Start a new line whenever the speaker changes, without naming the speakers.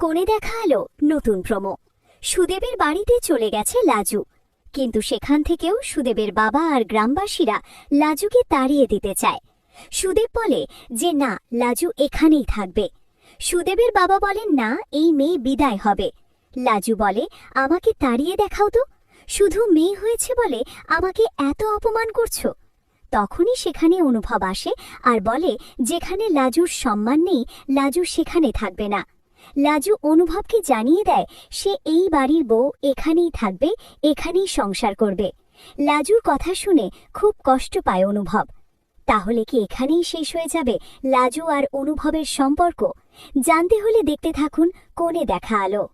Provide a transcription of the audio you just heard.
কোণে দেখা আলো, নতুন প্রমো। সুদেবের বাড়িতে চলে গেছে লাজু। কিন্তু সেখান থেকেও সুদেবের বাবা আর গ্রামবাসীরা লাজুকে তাড়িয়ে দিতে চায়। সুদেব বলে যে, না, লাজু এখানেই থাকবে। সুদেবের বাবা বলেন, না, এই মেয়ে বিদায় হবে। লাজু বলে, আমাকে তাড়িয়ে দেখাও তো। শুধু মেয়ে হয়েছে বলে আমাকে এত অপমান করছ? তখনই সেখানে অনুভব আসে আর বলে, যেখানে লাজুর সম্মান নেই, লাজু সেখানে থাকবে না। লাজু অনুভবকে জানিয়ে দেয়, সে এই বাড়ির বউ এখানেই থাকবে, এখানেই সংসার করবে। লাজুর কথা শুনে খুব কষ্ট পায় অনুভব। তাহলে কি এখানেই শেষ হয়ে যাবে লাজু আর অনুভবের সম্পর্ক? জানতে হলে দেখতে থাকুন কোণে দেখা আলো।